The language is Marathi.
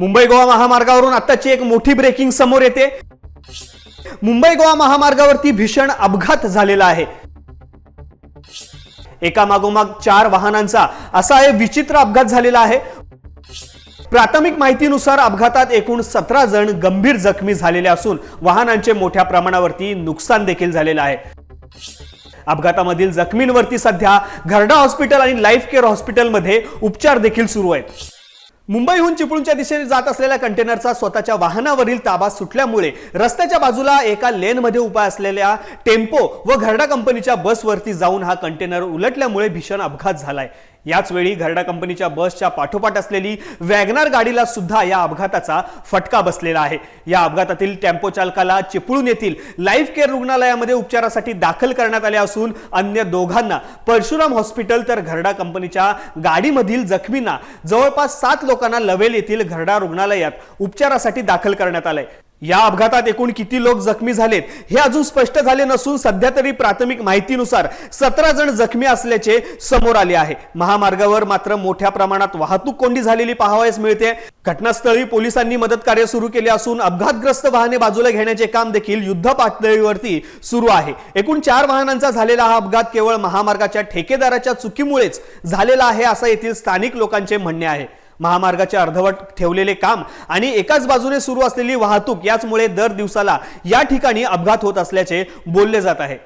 मुंबई गोवा महामार्गावरून आत्ताची एक मोठी ब्रेकिंग समोर येते. मुंबई गोवा महामार्गावरती भीषण अपघात झालेला आहे. एका मागोमाग चार वाहनांचा असा हे विचित्र अपघात झालेला आहे. प्राथमिक माहितीनुसार अपघातात एकूण सतरा जण गंभीर जखमी झालेले असून वाहनांचे मोठ्या प्रमाणावरती नुकसान देखील झालेलं आहे. अपघातामधील जखमींवरती सध्या घरडा हॉस्पिटल आणि लाईफ केअर हॉस्पिटलमध्ये उपचार देखील सुरू आहेत. मुंबईहून चिपळूणच्या दिशेने जात असलेल्या कंटेनरचा स्वतःच्या वाहनावरील ताबा सुटल्यामुळे रस्त्याच्या बाजूला एका लेनमध्ये उभा असलेल्या टेम्पो व घरडा कंपनीच्या बसवरती जाऊन हा कंटेनर उलटल्यामुळे भीषण अपघात झालाय. याच वेळी घरडा कंपनीच्या बसच्या पाठोपाठ असलेली वॅगनार गाडीला सुद्धा या अपघाताचा फटका बसलेला आहे. या अपघातातील टेम्पो चालकाला चिपळूण येथील लाईफ केअर रुग्णालयामध्ये उपचारासाठी दाखल करण्यात आले असून अन्य दोघांना परशुराम हॉस्पिटल तर घरडा कंपनीच्या गाडीमधील जखमींना जवळपास सात लोक लोकांना लवेल येथील घरडा रुग्णालयात उपचारासाठी दाखल करण्यात आलंय. या अपघातात एकूण किती लोक जखमी झालेत हे अजून स्पष्ट झाले नसून सध्या तरी प्राथमिक माहितीनुसार सतरा जण जखमी असल्याचे समोर आले आहे. महामार्गावर मात्र मोठ्या प्रमाणात वाहतूक कोंडी झालेली पाहावयास मिळते. घटनास्थळी पोलिसांनी मदत कार्य सुरू केले असून अपघातग्रस्त वाहने बाजूला घेण्याचे काम देखील युद्ध पातळीवरती सुरू आहे. एकूण चार वाहनांचा झालेला हा अपघात केवळ महामार्गाच्या ठेकेदाराच्या चुकीमुळेच झालेला आहे असं येथील स्थानिक लोकांचे म्हणणे आहे. महामार्गाचे अर्धवट ठेवलेले काम आणि एकाच बाजूने सुरू असलेली वाहतूक याचमुळे दर दिवसाला या ठिकाणी अपघात होत असल्याचे बोलले जात आहे.